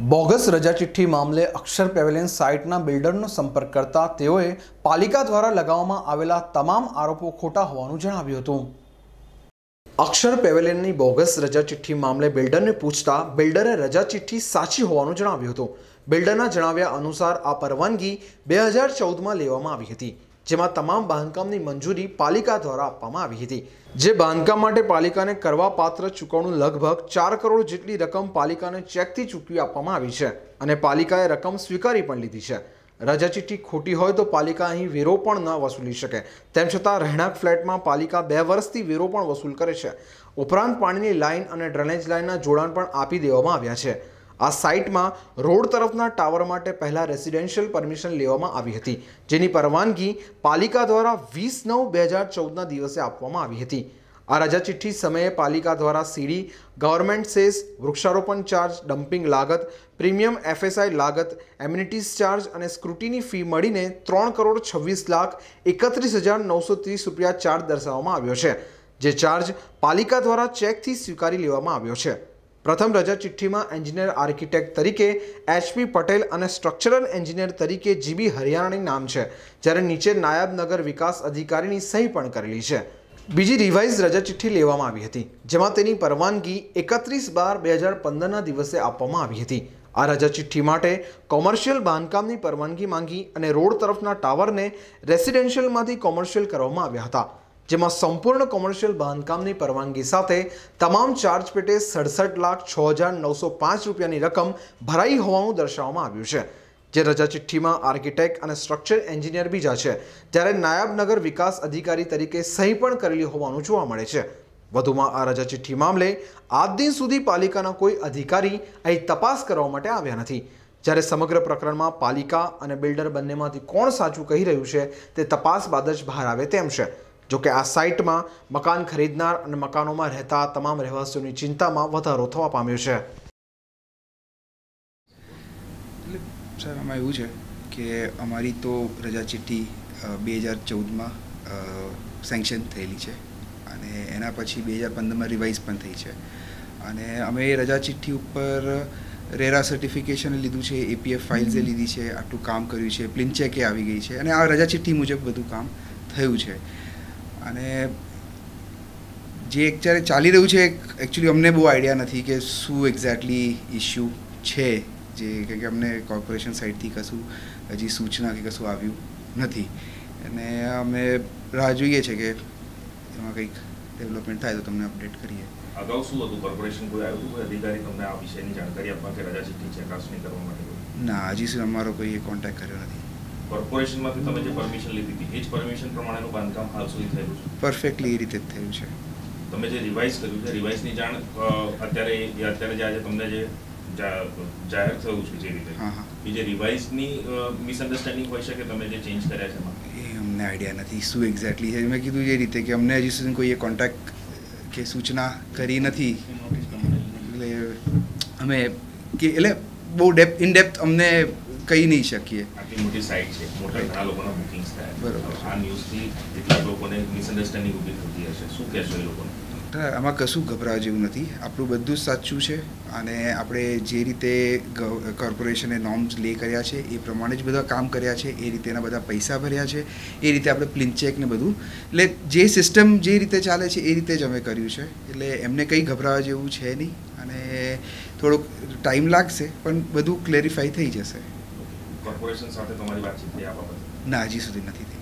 Bogus રજા ચિઠ્ઠી મામલે અક્ષર પેવેલિયન સાઇટના બિલ્ડરનો સંપર્ક કરતા તેઓએ પાલિકા દ્વારા લગાવવામાં આવેલા તમામ આરોપો ખોટા હોવાનું જણાવ્યું હતું. અક્ષર પેવેલિયનની બોગસ રજા ચિઠ્ઠી મામલે બિલ્ડરને પૂછતા બિલ્ડરે રજા ચિઠ્ઠી સાચી હોવાનું જણાવ્યું હતું. બિલ્ડરના જણાવ્યા અનુસાર આ પરવાનગી બે હજાર ચૌદમાં લેવામાં આવી હતી. જેમાં તમામ બાંધકામની મંજૂરી પાલિકા દ્વારા આપવામાં આવી હતી. જે બાંધકામ માટે પાલિકાને કરવા પાત્ર ચૂકવણું લગભગ ચાર કરોડ જેટલી રકમ પાલિકાને ચેકથી ચૂકવી આપવામાં આવી છે અને પાલિકાએ રકમ સ્વીકારી પણ લીધી છે. રજા ચિઠ્ઠી ખોટી હોય તો પાલિકા અહીં વેરો પણ ન વસૂલી શકે. તેમ છતાં રહેણાંક ફ્લેટમાં પાલિકા બે વર્ષથી વેરો પણ વસૂલ કરે છે. ઉપરાંત પાણીની લાઇન અને ડ્રેનેજ લાઇનના જોડાણ પણ આપી દેવામાં આવ્યા છે. આ સાઇટમાં રોડ તરફના ટાવર માટે પહેલાં રેસિડેન્શિયલ પરમિશન લેવામાં આવી હતી, જેની પરવાનગી પાલિકા દ્વારા વીસ નવ બે હજાર ચૌદના દિવસે આપવામાં આવી હતી. આ રજા ચિઠ્ઠી સમયે પાલિકા દ્વારા સીડી, ગવર્મેન્ટ સેસ, વૃક્ષારોપણ ચાર્જ, ડમ્પિંગ લાગત, પ્રીમિયમ એફએસઆઈ લાગત, એમ્યુનિટીઝ ચાર્જ અને સ્ક્રુટીની ફી મળીને ત્રણ કરોડ છવ્વીસ લાખ એકત્રીસ હજાર નવસો ત્રીસ રૂપિયા ચાર્જ દર્શાવવામાં આવ્યો છે, જે ચાર્જ પાલિકા દ્વારા ચેકથી સ્વીકારી લેવામાં આવ્યો છે. પ્રથમ રજા ચિઠ્ઠીમાં એન્જિનિયર આર્કિટેક્ટ તરીકે એચપી પટેલ અને સ્ટ્રક્ચરલ એન્જિનિયર તરીકે જીબી હરિયાણાની નામ છે, જ્યારે નીચે નાયબ નગર વિકાસ અધિકારીની સહી પણ કરેલી છે. બીજી રિવાઇઝ રજા ચિઠ્ઠી લેવામાં આવી હતી, જેમાં તેની પરવાનગી એકત્રીસ બાર બે હજાર પંદરના દિવસે આપવામાં આવી હતી. આ રજા ચિઠ્ઠી માટે કોમર્શિયલ બાંધકામની પરવાનગી માંગી અને રોડ તરફના ટાવરને રેસિડેન્શિયલમાંથી કોમર્શિયલ કરવામાં આવ્યા હતા. જેમાં સંપૂર્ણ કોમર્શિયલ બાંધકામની પરવાનગી સાથે તમામ ચાર્જ પેટે સડસઠ લાખ છ હજાર નવસો પાંચ રૂપિયાની રકમ ભરાઈ હોવાનું દર્શાવવામાં આવ્યું છે. જે રજા ચિઠ્ઠીમાં આર્કિટેક્ટ અને સ્ટ્રક્ચર એન્જિનિયર બીજા છે. જ્યારે નાયબ નગર વિકાસ અધિકારી તરીકે સહી પણ કરેલી હોવાનું જોવા મળે છે. વધુમાં આ રજા ચિઠ્ઠી મામલે આજ દિન સુધી પાલિકાના કોઈ અધિકારી અહીં તપાસ કરવા માટે આવ્યા નથી. જ્યારે સમગ્ર પ્રકરણમાં પાલિકા અને બિલ્ડર બંનેમાંથી કોણ સાચું કહી રહ્યું છે તે તપાસ બાદ જ બહાર આવે તેમ છે. જોકે આ સાઇટમાં મકાન ખરીદનાર અને મકાનોમાં રહેતા તમામ રહેવાસીઓની ચિંતામાં વધારો થવા પામ્યો છે. સર આમાં એવું છે કે અમારી તો રજા ચિઠ્ઠી બે હજાર ચૌદમાં સેન્કશન થયેલી છે અને એના પછી બે હજાર પંદરમાં રિવાઇઝ પણ થઈ છે. અને અમે રજા ચિઠ્ઠી ઉપર રેરા સર્ટિફિકેશન લીધું છે એપીએફ ફાઇલ્સે લીધી છે આટલું કામ કર્યું છે પ્લિન ચેકે આવી ગઈ છે અને આ રજા ચિઠ્ઠી મુજબ બધું કામ થયું છે. અને જે અત્યારે ચાલી રહ્યું છે એકચ્યુઅલી અમને બહુ આઈડિયા નથી કે શું એક્ઝેક્ટલી ઇસ્યુ છે જે કે કે અમને કોર્પોરેશન સાઈડથી કશું હજી સૂચના કે કશું આવ્યું નથી. અને અમે રાહ જોઈએ છે કે એમાં કંઈક ડેવલપમેન્ટ થાય તો તમને અપડેટ કરીએ. અગાઉ શું હતું? કોર્પોરેશન કોઈ આવ્યું હતું? કોઈ અધિકારી તમને આ વિષયની જાણકારી આપવા કે રજા ચિઠ્ઠી ચકાસણી કરવા માટે ના હજી સુધી અમારો કોઈ કોન્ટેક્ટ કર્યો નથી. કોર્પોરેશનમાંથી તમે જે પરમિશન લીધી હતી એ જ પરમિશન પ્રમાણેનું બાંધકામ હાલ સુધી થયેલું છે. પરફેક્ટલી એ રીતે જ થયું છે. તમે જે રિવાઇઝ કર્યું છે રિવાઇઝની જાણ અત્યારે અત્યારે જે આજે તમને જે જાહેર થયું છે જે રીતે. એ જે રિવાઇઝની મિસઅન્ડરસ્ટેન્ડિંગ હોય છે કે તમે જે ચેન્જ કર્યા છે એ અમને આઈડિયા નથી. શું એક્ઝેક્ટલી છે? મેં કીધું એ રીતે કે અમને હજી સુધી કોઈએ કોન્ટેક્ટ કે સૂચના કરી નથી. એટલે અમે કે એટલે બહુ ડેપ ઇન ડેપ્થ અમને કહી નહીં શકીએ. મોટી સાઇટ છે મોટા ઘણા લોકોના બુકિંગ્સ થયા. બરોબર. આ ન્યૂઝથી કેટલાક લોકોને મિસઅન્ડરસ્ટેન્ડિંગ ઊભી થતી હશે. શું કહેશો એ લોકોને? આમાં કશું ગભરાવા જેવું નથી. આપણું બધું જ સાચું છે અને આપણે જે રીતે કોર્પોરેશને નોર્મ્સ લે કર્યા છે એ પ્રમાણે જ બધા કામ કર્યા છે એ રીતે એના બધા પૈસા ભર્યા છે એ રીતે આપણે પ્લિન ચેક ને બધું. એટલે જે સિસ્ટમ જે રીતે ચાલે છે એ રીતે જ અમે કર્યું છે. એટલે એમને કંઈ ગભરાવા જેવું છે નહીં અને થોડોક ટાઈમ લાગશે પણ બધું ક્લેરિફાઈ થઈ જશે. કોર્પોરેશન સાથે તમારી વાતચીત થઈ આ બાબતે? ના હજી સુધી નથી થઈ.